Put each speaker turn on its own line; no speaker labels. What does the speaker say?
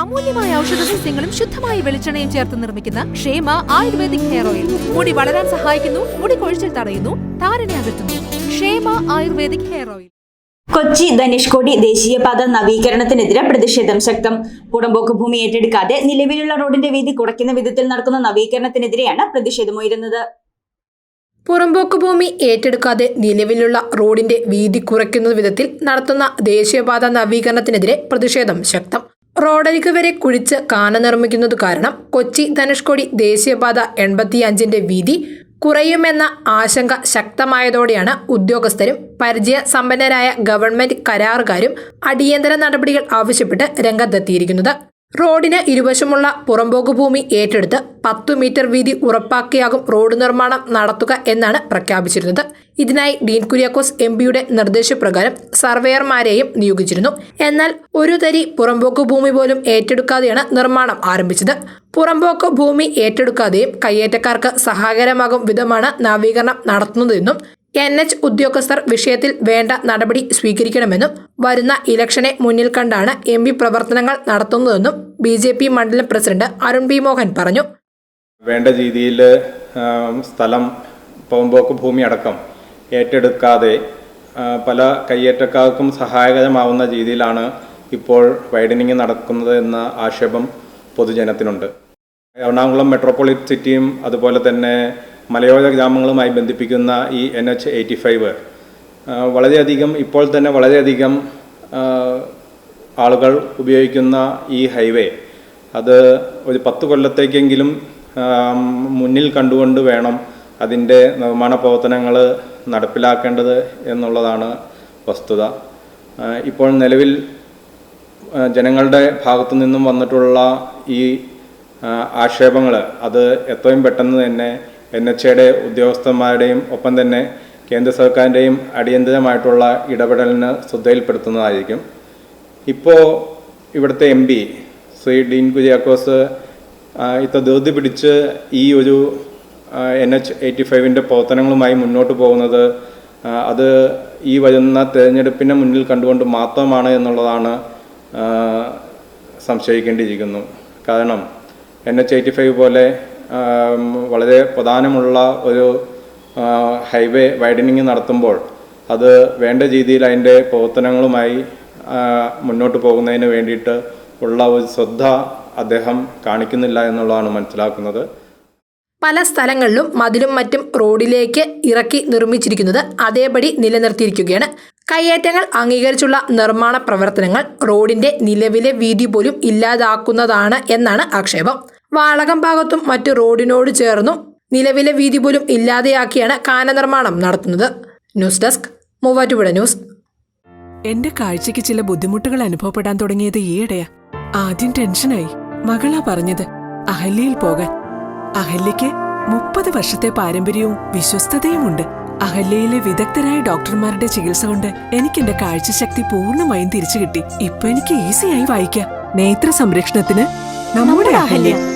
അമൂല്യമായ ഔഷധ സസ്യങ്ങളും ശുദ്ധമായ വെളിച്ചെണ്ണയും ചേർത്ത് നിർമ്മിക്കുന്ന ക്ഷേമ ആയുർവേദിക് ഹെയർ ഓയിൽ. മുടി വളരാൻ സഹായിക്കുന്നു മുടി കൊഴിച്ചിൽ തടയുന്നു താരനെ അകറ്റുന്നു. Kshema ayurvedic hair oil.
Kochi Dhanushkodi ദേശീയപാത നവീകരണത്തിനെതിരെ പ്രതിഷേധം ശക്തം. പുറമ്പോക്ക് ഭൂമി ഏറ്റെടുക്കാതെ നിലവിലുള്ള റോഡിന്റെ വീതി കുറയ്ക്കുന്ന വിധത്തിൽ നടക്കുന്ന നവീകരണത്തിനെതിരെയാണ് പ്രതിഷേധമുയരുന്നത്
പുറമ്പോക്ക് ഭൂമി ഏറ്റെടുക്കാതെ നിലവിലുള്ള റോഡിന്റെ വീതി കുറയ്ക്കുന്ന വിധത്തിൽ നടത്തുന്ന ദേശീയപാത നവീകരണത്തിനെതിരെ പ്രതിഷേധം ശക്തം. റോഡരിക് വരെ കുഴിച്ച് കാന നിർമ്മിക്കുന്നത് കാരണം കൊച്ചി ധനുഷ്കോടി ദേശീയപാത എൺപത്തിയഞ്ചിന്റെ വീതി കുറയുമെന്ന ആശങ്ക ശക്തമായതോടെയാണ് ഉദ്യോഗസ്ഥരും പരിചയ സമ്പന്നരായ ഗവൺമെന്റ് കരാറുകാരും അടിയന്തര നടപടികൾ ആവശ്യപ്പെട്ട് രംഗത്തെത്തിയിരിക്കുന്നത്. റോഡിന് ഇരുവശമുള്ള പുറമ്പോക്ക് ഭൂമി ഏറ്റെടുത്ത് പത്തു മീറ്റർ വീതി ഉറപ്പാക്കിയാകും റോഡ് നിർമ്മാണം നടത്തുക എന്നാണ് പ്രഖ്യാപിച്ചിരുന്നത്. ഇതിനായി ഡീൻ കുര്യാക്കോസ് എം പിയുടെ നിർദ്ദേശപ്രകാരം സർവേയർമാരെയും നിയോഗിച്ചിരുന്നു. എന്നാൽ ഒരു തരി പുറമ്പോക്ക് ഭൂമി പോലും ഏറ്റെടുക്കാതെയാണ് നിർമ്മാണം ആരംഭിച്ചത്. പുറമ്പോക്ക് ഭൂമി ഏറ്റെടുക്കാതെയും കയ്യേറ്റക്കാർക്ക് സഹായകരമാകും വിധമാണ് നവീകരണം നടത്തുന്നതെന്നും എൻ എച്ച് ഉദ്യോഗസ്ഥർ വിഷയത്തിൽ വേണ്ട നടപടി സ്വീകരിക്കണമെന്നും വരുന്ന ഇലക്ഷനെ മുന്നിൽ കണ്ടാണ് എം പി പ്രവർത്തനങ്ങൾ നടത്തുന്നതെന്നും ബി ജെ പി മണ്ഡലം പ്രസിഡന്റ് അരുൺ ബി മോഹൻ പറഞ്ഞു.
വേണ്ട രീതിയിൽ സ്ഥലം പുറമ്പോക്ക് ഭൂമി അടക്കം ഏറ്റെടുക്കാതെ പല കയ്യേറ്റക്കാർക്കും സഹായകരമാവുന്ന രീതിയിലാണ് ഇപ്പോൾ വൈഡനിങ് നടക്കുന്നത് എന്ന ആക്ഷേപം പൊതുജനത്തിനുണ്ട്. എറണാകുളം മെട്രോപൊളിറ്റ് സിറ്റിയും അതുപോലെ തന്നെ മലയോര ഗ്രാമങ്ങളുമായി ബന്ധിപ്പിക്കുന്ന ഈ എൻ എച്ച് എയ്റ്റി ഫൈവ് വളരെയധികം ഇപ്പോൾ തന്നെ വളരെയധികം ആളുകൾ ഉപയോഗിക്കുന്ന ഈ ഹൈവേ അത് ഒരു പത്ത് കൊല്ലത്തേക്കെങ്കിലും മുന്നിൽ കണ്ടുകൊണ്ട് വേണം അതിന്റെ നിർമ്മാണ പ്രവർത്തനങ്ങൾ നടപ്പിലാക്കേണ്ടത് എന്നുള്ളതാണ് വസ്തുത. ഇപ്പോൾ നിലവിൽ ജനങ്ങളുടെ ഭാഗത്തു നിന്നും വന്നിട്ടുള്ള ഈ ആക്ഷേപങ്ങൾ അത് എത്രയും പെട്ടെന്ന് തന്നെ എൻ എച്ച് എയുടെ ഉദ്യോഗസ്ഥന്മാരുടെയും ഒപ്പം തന്നെ കേന്ദ്ര സർക്കാരിന്റെയും അടിയന്തരമായിട്ടുള്ള ഇടപെടലിന് ശ്രദ്ധയിൽപ്പെടുത്തുന്നതായിരിക്കും. ഇപ്പോൾ ഇവിടുത്തെ എം പി ശ്രീ ഡീൻ കുര്യാക്കോസ് ഇത്ര ധൃതി പിടിച്ച് ഈ ഒരു എൻ എച്ച് എയ്റ്റി ഫൈവിന്റെ പ്രവർത്തനങ്ങളുമായി മുന്നോട്ട് പോകുന്നത് അത് ഈ വരുന്ന തെരഞ്ഞെടുപ്പിനെ മുന്നിൽ കണ്ടുകൊണ്ട് മാത്രമാണ് എന്നുള്ളതാണ് സംശയിക്കേണ്ടിയിരിക്കുന്നു. കാരണം എൻ എച്ച് എയ്റ്റി ഫൈവ് പോലെ വളരെ പ്രധാനമുള്ള ഒരു ഹൈവേ വൈഡനിങ് നടത്തുമ്പോൾ അത് വേണ്ട രീതിയിൽ അതിന്റെ പ്രവർത്തനങ്ങളുമായി മുന്നോട്ട് പോകുന്നതിന് വേണ്ടിയിട്ട് ഉള്ള ഒരു ശ്രദ്ധ അദ്ദേഹം കാണിക്കുന്നില്ല എന്നുള്ളതാണ് മനസ്സിലാക്കുന്നത്.
പല സ്ഥലങ്ങളിലും മതിലും മറ്റും റോഡിലേക്ക് ഇറക്കി നിർമ്മിച്ചിരിക്കുന്നത് അതേപടി നിലനിർത്തിയിരിക്കുകയാണ്. കയ്യേറ്റങ്ങൾ അംഗീകരിച്ചുള്ള നിർമ്മാണ പ്രവർത്തനങ്ങൾ റോഡിന്റെ നിലവിലെ വീതി പോലും ഇല്ലാതാക്കുന്നതാണ് എന്നാണ് ആക്ഷേപം. വാളകം ഭാഗത്തും മറ്റു റോഡിനോട് ചേർന്നും. നിലവിലെ വീതി പോലും ഇല്ലാതെയാക്കിയാണ് കാന നിർമ്മാണം നടത്തുന്നത്. News desk Muvattupuzha news.
എന്റെ കാഴ്ചക്ക് ചില ബുദ്ധിമുട്ടുകൾ അനുഭവപ്പെടാൻ തുടങ്ങിയത് ഈയിടെയാ. ആദ്യം ടെൻഷനായി. മകളാ പറഞ്ഞത് അഹല്യയിൽ പോകാൻ. അഹല്യയ്ക്ക് മുപ്പത് വർഷത്തെ പാരമ്പര്യവും വിശ്വസ്തതയുമുണ്ട്. അഹല്യയിലെ വിദഗ്ധരായ ഡോക്ടർമാരുടെ ചികിത്സ കൊണ്ട് എനിക്ക് എന്റെ കാഴ്ചശക്തി പൂർണമായും തിരിച്ചു കിട്ടി ഇപ്പൊ എനിക്ക് ഈസിയായി വായിക്കാം. നേത്ര സംരക്ഷണത്തിന് നമ്മുടെ Ahalya.